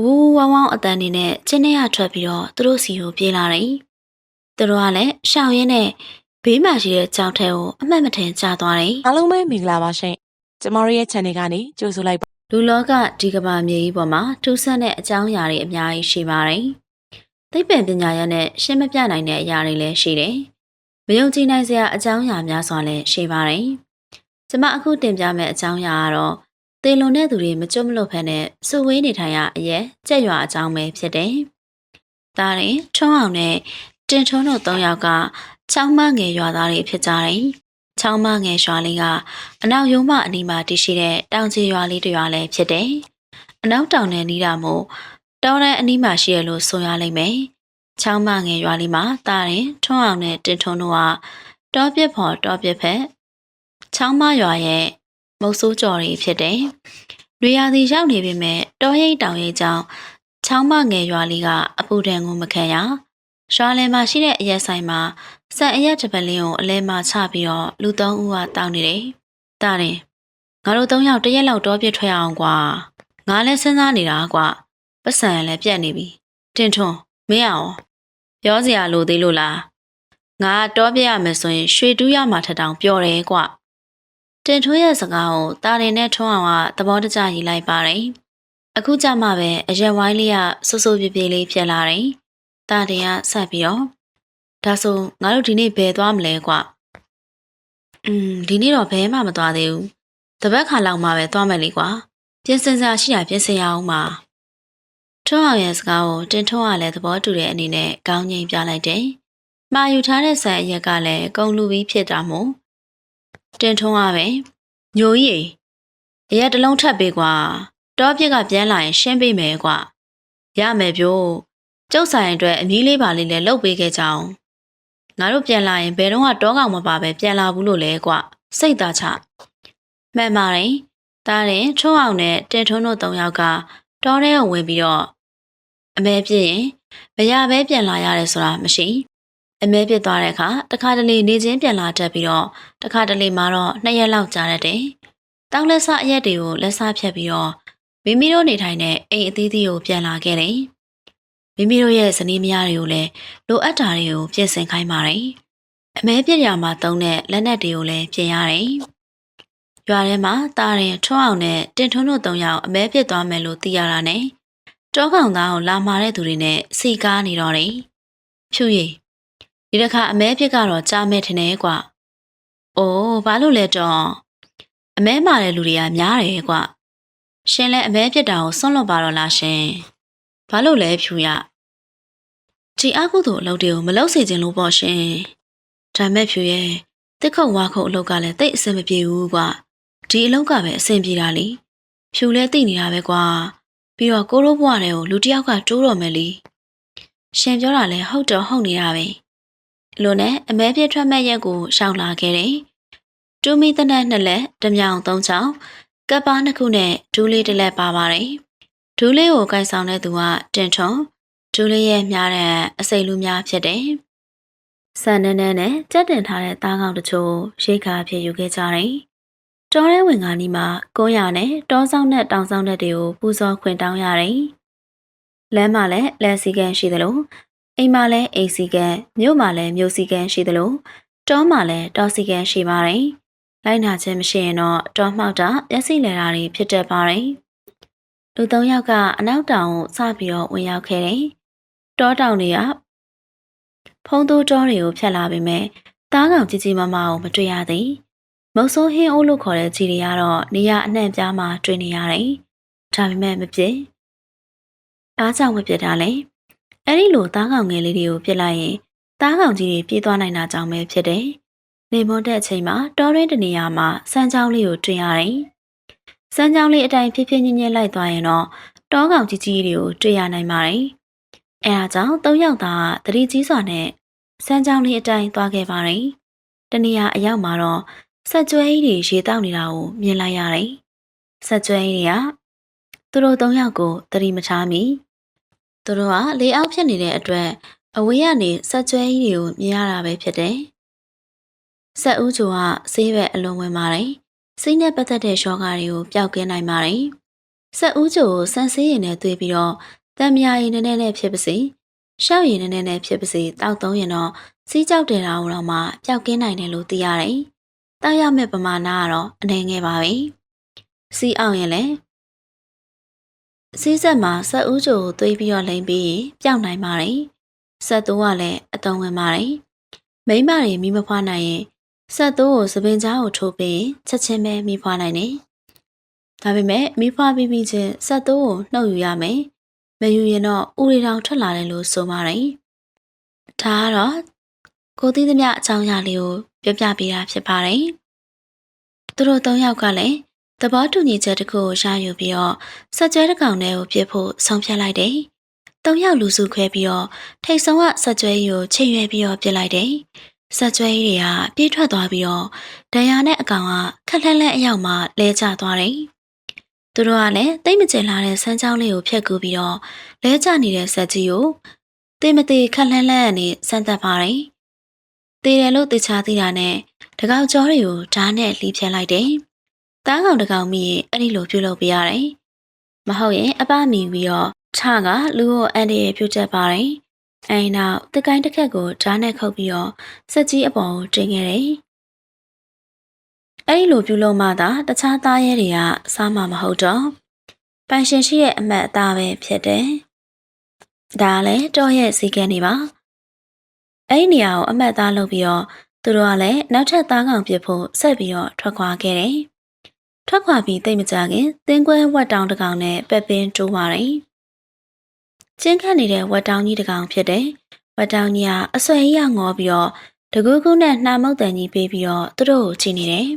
ဝူးဝောင်းဝောင်းအတန်နေနဲ့ချင်းထဲကထွက်ပြီးတော့သူတို့စီကိုပြေးလာတယ်။သူတို့ကလည်းရှောင်ရင်းနဲ့ဘေးမှာရှိတဲ့ကြောက်ထဲကိုအမှတ်မထင်ကျသွားတယ်အားလုံးပဲမင်္ဂလာပါရှင်ကျမတို့ရဲ့ channel ကနေကြိုဆိုလိုက်ပါ။လူလောကဒီကဘာမြေကြီးပေါ်မှာထူးဆန်းတဲ့အကြောင်းအရာတွေအများကြီးရှိပါတယ်။သိပ္ပံပညာရပ်နဲ့ရှင်းမပြနိုင်တဲ့အရာတွေလည်းရှိတယ်။မယုံကြည်နိုင်စရာအကြောင်းအရာများစွာလည်းရှိပါတယ်။ကျွန်မအခုတင်ပြမယ့်အကြောင်းအရာကတော့ သေလွန်တဲ့သူတွေမကြွမလွတ်ဖက်နဲ့စုဝေးနေထိုင်ရအရက်ကြက်ရွာအကြောင်းပဲဖြစ်တယ်။ဒါရင်ထွန်းအောင်နဲ့တင်ထွန်းတို့၃ယောက်ကချောင်းမငယ်ရွာသားတွေဖြစ်ကြတယ်။ချောင်းမငယ်ရွာလေးကအနောက်ရုံးမအနီးမှာတည်ရှိတဲ့တောင်ကြီးရွာလေးတစ်ရွာလည်းဖြစ်တယ်။အနောက်တောင်နဲ့နီးတာမို့တောင်နဲ့အနီးမှာရှိရလို့ဆိုရလိမ့်မယ်။ချောင်းမငယ်ရွာလေးမှာတာရင်ထွန်းအောင်နဲ့တင်ထွန်းတို့ကတောပြစ်ဖော်တောပြစ်ဖက်ချောင်းမရွာရဲ့ မုတ်ဆိုးကြော်တွေဖြစ်တယ်။လူရသည်ရောက်နေပေမဲ့တောရိပ်တောင်ရိပ်ကြောင့်ချောင်းမငယ်ရွာလေးကအပူဒဏ်ကိုမခံရ။ရွာလယ်မှာရှိတဲ့အရက်ဆိုင်မှာစံအရက်တစ်ပတ်လင်းကိုအလဲမှာချပြီးတော့လူသုံးဦးကတောင်းနေတယ်။တာတယ်ငါတို့သုံးယောက်တစ်ရက်လောက်တောပြစ်ထွက်အောင်ကွာ။ငါလည်းစဉ်းစားနေတာကွာ။ပတ်စံရလည်းပြက်နေပြီ။တင်ထွန်းမင်းအောင်ပြောစရာလိုသေးလို့လား။ငါတောပြစ်ရမယ်ဆိုရင်ရွှေတူးရမှာထက်တောင်ပြောတယ်ကွာ။ တင်ထွန်းရဲ့စကားကိုတာရင်နဲ့ထွန်းအောင်ကသဘောတကျရေးလိုက်ပါတယ်။အခုကြမှပဲအရက်ဝိုင်းလေးကဆူဆူပြေပြေလေးဖြစ်လာတယ်။တာတင်ကဆက်ပြီးတော့ဒါဆိုငါတို့ဒီနေ့ဘယ်သွားမလဲကွ။อืมဒီနေ့တော့ဘယ်မှမသွားသေးဘူး။တပတ်ခါလောက်မှပဲသွားမယ်လေကွာ။ပြင်ဆင်စရာရှိတာပြင်ဆင်ရအောင်ပါ။ထွန်းအောင်ရဲ့စကားကိုတင်ထွန်းကလည်းသဘောတူတဲ့အနေနဲ့ကောင်းငိမ့်ပြလိုက်တယ်။မှာယူထားတဲ့ဆန်အရက်ကလည်းကုံလူပြီးဖြစ်တာမို့ တင်ထွန်းကပဲညိုကြီးအရက်တစ်လုံးထပ်ပေးကွာ။တောပြစ်ကပြန်လာရင်ရှင်းပေးမယ်ကွာ။ရမယ်ပြို့ကျုပ်ဆိုင်အတွက်အမီးလေးပါလေးလည်းလုပ်ပေးခဲ့ကြအောင်။ငါတို့ပြန်လာရင်ဘယ်တော့မှတောကောင်မပါပဲပြန်လာဘူးလို့လဲကွ။စိတ်သားချ။မှန်ပါတယ်။ဒါရင်ထွန်းအောင်နဲ့တင်ထွန်းတို့၃ယောက်ကတောထဲကိုဝင်ပြီးတော့အမဲပြည့်ရင်မရပဲပြန်လာရတယ်ဆိုတာမရှိ။ အမဲပြစ်သွားတဲ့အခါတခါတလေနေချင်းပြန်လာတတ်ပြီးတော့တခါတလေမှာတော့နှစ်ရက်လောက်ကြာတတ်တယ်။တောင်းလက်ဆအရက်တွေကိုလက်ဆဖြတ်ပြီးတော့မိမိတို့နေထိုင်တဲ့အိမ်အသီးသီးကိုပြန်လာခဲ့တယ်။မိမိတို့ရဲ့ဇနီးမယားတွေကိုလည်းလိုအပ်တာတွေကိုပြင်ဆင်ခိုင်းပါတယ်။အမဲပြစ်ရမှာတုံးတဲ့လက်နက်တွေကိုလည်းပြင်ရတယ်။ရွာထဲမှာတားရင်ထွန်းအောင်နဲ့တင်ထွန်းတို့၃ယောက်အမဲပြစ်သွားမယ်လို့သိရတာနဲ့တောကောင်သားကိုလာမာတဲ့သူတွေနဲ့စီကားနေတော့တယ်။ဖြူရည် ဒီတစ်ခါအမဲပြစ်ကတော့ကြားမဲ့ထင်တယ်ကွာ။အိုးဘာလို့လဲတော့အမဲမာတဲ့လူတွေကများတယ်ကွာ။ရှင်လည်းအမဲပြစ်တာကိုစွန့်လွတ်ပါတော့လားရှင်။ဘာလို့လဲဖြူရ။ဒီအကုသို့အလုပ်တွေကိုမလုပ်စေချင်လို့ပေါ့ရှင်။ဒါမဲ့ဖြူရဲ့တစ်ခုတ်ဝါခုတ်အလုပ်ကလည်းတိတ်အဆင်မပြေဘူးကွာ။ဒီအလုပ်ကပဲအဆင်ပြေတာလေ။ဖြူလည်းသိနေတာပဲကွာ။ပြီးတော့ကိုရိုးဘွားတွေကိုလူတစ်ယောက်ကတိုးတော်မယ်လေ။ရှင်ပြောတာလည်းဟုတ်တော့ဟုတ်နေတာပဲ။ လို့နဲ့အမဲပြည့်ထွက်မဲ့ရက်ကိုရှောင်လာခဲ့တယ်။တူမီတနက်နှစ်လက်တမြောင်သုံးချောင်းကပ်ပါနှစ်ခုနဲ့ဒူးလေးတစ်လက်ပါပါတယ်။ဒူးလေးကိုကိုင်ဆောင်တဲ့သူကတင်ထွန်ဒူးလေးရဲ့မြားတဲ့အစိတ်လူများဖြစ်တယ်။ဆန်နဲနဲနဲ့ကြက်တင်ထားတဲ့သားကောင်တချို့ရိတ်ခါဖြစ်ယူခဲ့ကြတယ်။တောထဲဝင်ကနီးမှာကုန်းရနဲ့တောဆောင်နဲ့တောင်ဆောင်တဲ့တွေကိုပူဇော်ခွင့်တောင်းရတယ်။လမ်းမှာလည်းလက်စီကန်ရှိသလို အိမ်မှာလည်းအိမ်စီကန်မြို့မှာလည်းမြို့စီကန်ရှိသလိုတောမှာလည်းတောစီကန်ရှိပါတယ်။လိုက်နာခြင်းမရှိရင်တော့တောမှောက်တာမျက်စိလဲတာတွေဖြစ်တတ်ပါတယ်။လူသုံးယောက်ကအနောက်တောင်ကိုစပြီးတော့ဝင်ရောက်ခဲ့တယ်။တောတောင်တွေကဖုံးတိုးတောတွေကိုဖြတ်လာပေမဲ့တားကောင်ကြီးကြီးမားမားကိုမတွေ့ရသေး။မုတ်ဆိုးဟင်းအိုးလို့ခေါ်တဲ့ကြီးတွေကတော့နေရအနှံ့ပြားမှာတွေ့နေရတယ်။ဒါပေမဲ့မဖြစ်။အားကြောင့်မဖြစ်တာလေ။ အဲ့ဒီလိုတားကောင်ငယ်လေးတွေကိုပြစ်လိုက်ရင်တားကောင်ကြီးတွေပြေးသွားနိုင်တာကြောင့်ပဲဖြစ်တယ်။နေမွန်တဲ့အချိန်မှာတောရင်းတနေရာမှာစမ်းချောင်းလေးကိုတွေ့ရတယ်။စမ်းချောင်းလေးအတိုင်းဖြည်းဖြည်းညင်းညင်းလိုက်သွားရင်တော့တောကောင်ကြီးကြီးတွေကိုတွေ့ရနိုင်ပါတယ်။အဲဒါကြောင့်သုံးယောက်သားတတိကြီးစွာနဲ့စမ်းချောင်းလေးအတိုင်းသွားခဲ့ပါတယ်။တနေရာအရောက်မှာတော့ဆက်ကျွဲကြီးတွေရေတောက်နေတာကိုမြင်လိုက်ရတယ်။ဆက်ကျွဲကြီးတွေကသူတို့သုံးယောက်ကိုတတိမထားမိ။ သူတို့ကလေအောက်ဖြစ်နေတဲ့အတွက်အဝေးကနေဆက်ကျွဲကြီးတွေကိုမြင်ရတာပဲဖြစ်တယ်။ဆက်ဦးချိုကဆေးဘက်အလုံးဝင်ပါတယ်။စိတ်နဲ့ပတ်သက်တဲ့ရှောဂါတွေကိုပျောက်ကင်းနိုင်ပါတယ်ဆက်ဦးကျိုကိုစမ်းစေးရင်နဲ့တွေ့ပြီးတော့တံမြာရည်နည်းနည်းနဲ့ဖြစ်ပါစေရှောက်ရည်နည်းနည်းနဲ့ဖြစ်ပါစေတောက်သုံးရင်တော့စီးကြောက်တယ်တာတော့မှပျောက်ကင်းနိုင်တယ်လို့သိရတယ်။တောက်ရမယ့်ပမာဏကတော့အနေငယ်ပါပဲ။စီးအောင်ရင်လည်း စီးဆက်မှာဆက်ဦးကျိုကိုသွေးပြီးတော့လိမ့်ပြီးရင်ပျောက်နိုင်ပါတယ်။ဆက်တိုးကလည်းအတုံးဝင်ပါတယ်။မိမတွေမိမဖွားနိုင်ရင်ဆက်တိုးကိုသပင်ကြားကိုထိုးပြီးချက်ချင်းပဲမိဖွားနိုင်တယ်။ဒါပေမဲ့မိဖွားပြီးပြီးချင်းဆက်တိုးကိုနှုတ်ယူရမယ်။မယူရင်တော့ဥရီတောင်ထွက်လာတယ်လို့ဆိုပါတယ်။ဒါကတော့ကိုသိသမျှအကြောင်းအရာလေးကိုပြောပြပေးတာဖြစ်ပါတယ်။သူတို့၃ယောက်ကလည်း သဘောတူညီချက်တစ်ခုကိုရယူပြီးတော့စက်ကြဲတစ်ကောင်ထဲကိုပြစ်ဖို့ဆုံးဖြတ်လိုက်တယ်။၃ယောက်လူစုခွဲပြီးတော့ထိတ်ဆုံးကစက်ကြွဲကြီးကိုချိန်ရွယ်ပြီးတော့ပြစ်လိုက်တယ်။စက်ကြွဲကြီးတွေကပြေးထွက်သွားပြီးတော့ဒဏ်ရာနဲ့အကောင်ကခက်လက်လက်အရောက်မှလဲကျသွားတယ်။သူတို့ကလည်းတိတ်မကျင်လာတဲ့စမ်းချောင်းလေးကိုဖျက်ကူပြီးတော့လဲကျနေတဲ့စက်ကြီးကိုတေးမသေးခက်လှမ်းလှမ်းနဲ့စမ်းသပ်ပါတယ်။တေးတယ်လို့တေချာသိတာနဲ့တကောက်ကြောတွေကိုဓာတ်နဲ့လှီးဖြတ်လိုက်တယ်။ တားကောင်တကောင်မိရင်အဲ့ဒီလိုပြုလုပ်ပြရတယ်။မဟုတ်ရင်အပမီပြီးတော့ခြားကလူကိုအန်ဒီရဲ့ပြုတ်ချက်ပါတယ်။အဲဒီနောက်တကိုင်းတစ်ခက်ကိုဓာတ်နဲ့ခုတ်ပြီးတော့စက်ကြီးအပေါ်ကိုတင်ခဲ့တယ်။အဲ့ဒီလိုပြုလုပ်မှသာတခြားသားရဲတွေကစားမှာမဟုတ်တော့ပိုင်ရှင်ရှိရဲ့အမတ်အသားပဲဖြစ်တယ်။ဒါလည်းတော့ရဲ့စီကံနေပါ။အဲ့ဒီနေရာကိုအမတ်သားလုပ်ပြီးတော့သူတို့ကလည်းနောက်ထပ်သားကောင်ပြစ်ဖို့ဆက်ပြီးတော့ထွက်ခွာခဲ့တယ်။ ထွက်ခွာပြီးတိတ်မကြခင်သင်းကွဲဝက်တောင်တစ်ကောင်နဲ့ပက်ပင်းတိုးပါတယ်။ကျင်းခတ်နေတဲ့ဝက်တောင်ကြီးတစ်ကောင်ဖြစ်တယ်။ဝက်တောင်ကြီးကအဆွဲကြီးကငေါပြီးတော့တကူးကူးနဲ့နှာမုတ်တန်ကြီးပေးပြီးတော့သူတို့ကိုချိန်နေတယ်။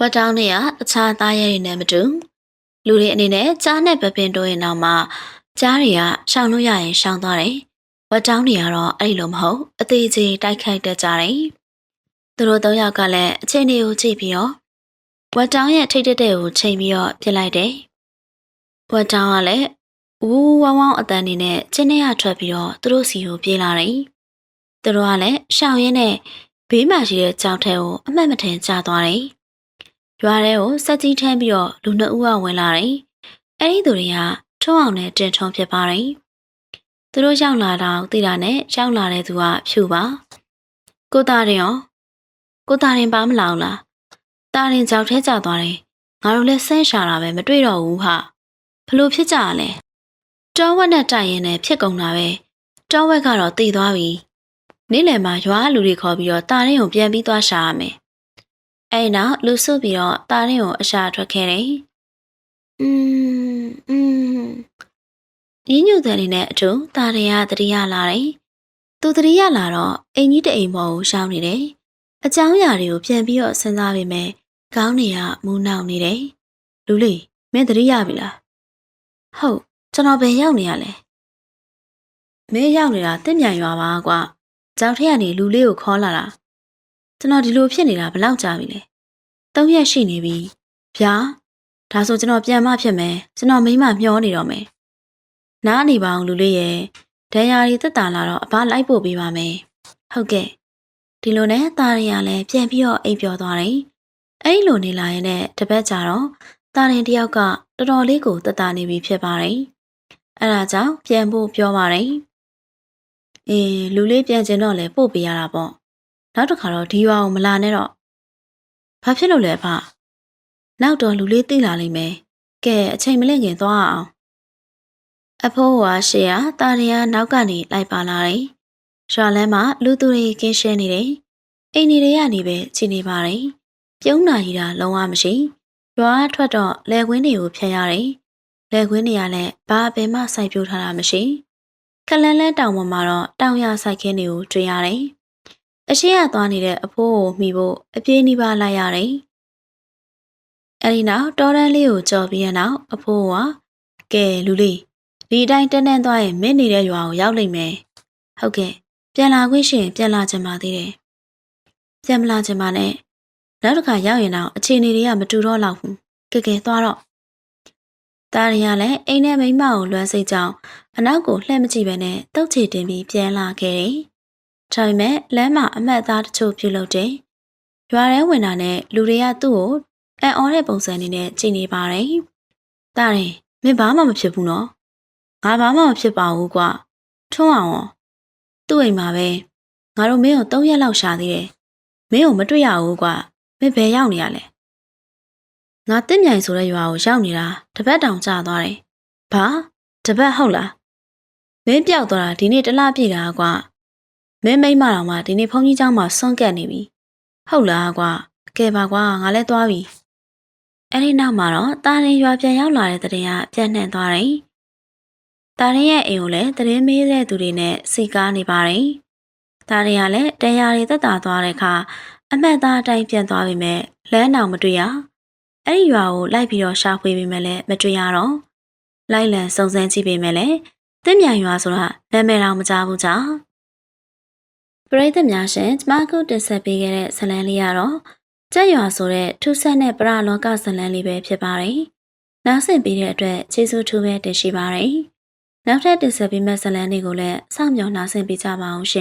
ဝက်တောင်တွေကအခြားသားရဲတွေနဲ့မတူလူတွေအနေနဲ့ကြားနဲ့ပပင်တိုးရင်တော့မှကြားတွေကရှောင်လို့ရရင်ရှောင်သွားတယ်။ဝက်တောင်းတွေကတော့အဲ့လိုမဟုတ်အသေးသေးတိုက်ခိုက်တတ်ကြတယ်။သူတို့သုံးယောက်ကလည်းအချိန်တွေကိုကြည့်ပြီးတော့ ဝက်တောင်းရဲ့ထိတ်တက်တဲ့ကိုချိန်ပြီးတော့ပြစ်လိုက်တယ်။ဝက်တောင်းကလည်းဝူးဝောင်းဝောင်းအတန်နေနဲ့ချင်းထဲကထွက်ပြီးတော့သူတို့စီကိုပြေးလာတယ်။သူတို့ကလည်းရှောင်ရင်းနဲ့ဘေးမှာရှိတဲ့ကြောက်ထဲကိုအမှတ်မထင်ကျသွားတယ်။ရွာထဲကိုစက်ကြီးထမ်းပြီးတော့လူနှစ်ဦးကဝင်လာတယ်။အဲဒီသူတွေကထုံးအောင်နဲ့တင်ထုံဖြစ်ပါတယ်။သူတို့ရောက်လာတော့သိတာနဲ့ရောက်လာတဲ့သူကဖြူပါ။ကိုသားရင်ရောကိုသားရင်ပါမလောင်လား။ တာရင်ကြောက်ထဲကျသွားတယ်ငါတို့လည်းဆဲရှာတာပဲမတွေ့တော့ဘူးဟာဘလို့ဖြစ်ကြရလဲတောဝက်နဲ့တိုက်ရင်လည်းဖြစ်ကုန်တာပဲတောဝက်ကတော့တည်သွားပြီနေ့လယ်မှာရွာလူတွေခေါ်ပြီးတော့တာရင်ကိုပြန်ပြီးသွားရှာရမယ်အဲ့နောက်လူစုပြီးတော့တာရင်ကိုအရှာထွက်ခဲ့တယ်အင်းအင်းရင်းညူတယ်လေးနဲ့အတူတာရင်ကတတိယလာတယ်သူတတိယလာတော့အိမ်ကြီးတအိမ်ပေါ်ကိုရှောင်းနေတယ်အကြောင်းအရာတွေကိုပြန်ပြီးတော့စဉ်းစားပြီးမယ် ခေါင်းတွေကမူးနှောင်နေတယ်။လူလေးမင်းတတိယပြီလား။ဟုတ်ကျွန်တော်ပဲရောက်နေရလဲ။မင်းရောက်နေတာတင့်မြန်ရွာပါကွာ။ကြောက်ထက်ကနေလူလေးကိုခေါ်လာတာ။ကျွန်တော်ဒီလိုဖြစ်နေတာဘယ်လောက်ကြာပြီလဲ။၃ရက်ရှိနေပြီ။ဗျာဒါဆိုကျွန်တော်ပြန်မဖြစ်မယ်ကျွန်တော်မိမမျောနေတော့မယ်နားနေပါအောင်လူလေးရဲ့ဒဏ်ရာတွေတက်တာလာတော့အဘလိုက်ပို့ပေးပါမယ်ဟုတ်ကဲ့ဒီလိုနဲ့ตาရရလည်းပြန်ပြီးတော့အိပ်ပျော်သွားတယ် အဲ့လိုနေလာရင်လည်းတပတ်ကြာတော့ตาရင်တယောက်ကတော်တော်လေးကိုတက်တာနေပြီဖြစ်ပါတယ်အဲ့ဒါကြောင့်ပြန်ဖို့ပြောပါတယ်အေးလူလေးပြန်ကျင်တော့လေပို့ပေးရတာပေါ့နောက်တစ်ခါတော့ဒီရွာကိုမလာနဲ့တော့ဘာဖြစ်လို့လဲဖနောက်တော့လူလေးသိလာလိမ့်မယ်။ကဲအချိန်မလင့်ခင်သွားအောင်။အဖိုးကရှေ့ကတာရီယာနောက်ကနေလိုက်ပါလာတယ်။ရွာလမ်းမှာလူသူတွေကင်းရှင်းနေတယ်။အိမ်နေတွေကနေပဲခြေနေပါတယ်။ ပြုံးနာကြီးတာလုံးဝမရှိ။ရွာထွက်တော့လယ်ကွင်းတွေကိုဖျက်ရတယ်။လယ်ကွင်းတွေကလည်းဘာပင်မှစိုက်ပျိုးထားတာမရှိ။ခလန်းလန်းတောင်ပေါ်မှာတော့တောင်ရစိုက်ခင်းတွေကိုတွေ့ရတယ်။အရှိရသွားနေတဲ့အဖိုးကိုမှီဖို့အပြေးနှီးပါလိုက်ရတယ်။အဲဒီနောက်တော်တန်းလေးကိုကြော်ပြီးရနောက်အဖိုးကကဲလူလေးဒီအတိုင်းတန်းတန်းသွားရင်မင်းနေတဲ့ရွာကိုရောက်လိမ့်မယ်ဟုတ်ကဲ့ပြန်လာခွင့်ရှိရင်ပြန်လာချင်ပါသေးတယ်ပြန်မလာချင်ပါနဲ့ နောက်တစ်ခါရောက်ရင်တော့အခြေအနေတွေကမတူတော့လောက်ဘူးကဲကဲသွားတော့တာရီကလည်းအိမ်နဲ့မိမကိုလွမ်းစိတ်ကြောင်းအနောက်ကိုလှည့်မကြည့်ပဲနဲ့တုတ်ချေတင်ပြီးပြန်လာခဲ့တယ်။ဒါပေမဲ့လမ်းမှာအမတ်သားတချို့ပြုတ်လို့တယ်။ရွာထဲဝင်တာနဲ့လူတွေကသူ့ကိုအံ့ဩတဲ့ပုံစံအနေနဲ့ကြည်နေပါတယ်။တာရင်မင်းဘာမှမဖြစ်ဘူးနော်။ငါဘာမှမဖြစ်ပါဘူးကွာ။ထွန်းအောင်ရောသူ့အိမ်မှာပဲငါတို့မင်းကို၃ရက်လောက်ရှာသေးတယ်။မင်းကိုမတွေ့ရဘူးကွာ။ မင်းဘယ်ရောက်နေရလဲ။ငါတစ်မြိုင်ဆိုတဲ့ရွာကိုရောက်နေတာတပတ်တောင်ကြာသွားတယ်။ဘာတပတ်ဟုတ်လား။မင်းပျောက်သွားတာဒီနေ့တစ်လပြည့်တာကွာ။မင်းမိမ့်မတော်မှဒီနေ့ဖုန်းကြီးเจ้าမှာဆွန့်ကပ်နေပြီ။ဟုတ်လားကွာ။ကဲပါကွာငါလည်းသွားပြီ။အဲ့ဒီနောက်မှာတော့တာရင်ရွာပြန်ရောက်လာတဲ့တဲ့ရင်ကပြန်နှံ့သွားတယ်။တာရင်ရဲ့အိမ်ကိုလည်းတရင်မေးတဲ့သူတွေနဲ့စီကားနေပါတယ်။တာရင်ကလည်းတရားတွေသက်သာသွားတဲ့အခါ အမှတ်သားအတိုင်းပြန်သွားပြီမဲ့လမ်းအောင်မတွေ့ရ။အဲ့ဒီရွာကိုလိုက်ပြီးတော့ရှာဖွေပေမဲ့လည်းမတွေ့ရတော့။လိုက်လံစုံစမ်းကြည့်ပေမဲ့လည်းတင်းမြန်ရွာဆိုတာနာမည်တော့မကြားဘူးကြောင့်ပရိသတ်များရှင်ကျမခုတင်ဆက်ပေးခဲ့တဲ့ဇာတ်လမ်းလေးကတော့ကြက်ရွာဆိုတဲ့ထူးဆန်းတဲ့ပရလောကဇာတ်လမ်းလေးပဲဖြစ်ပါတယ်။နားဆင်ပေးတဲ့အတွက်ကျေးဇူးထူးပဲတင်ရှိပါတယ်။နောက်ထပ်တင်ဆက်ပေးမယ့်ဇာတ်လမ်းလေးကိုလည်းစောင့်မျှော်နားဆင်ပေးကြပါအောင်ရှင်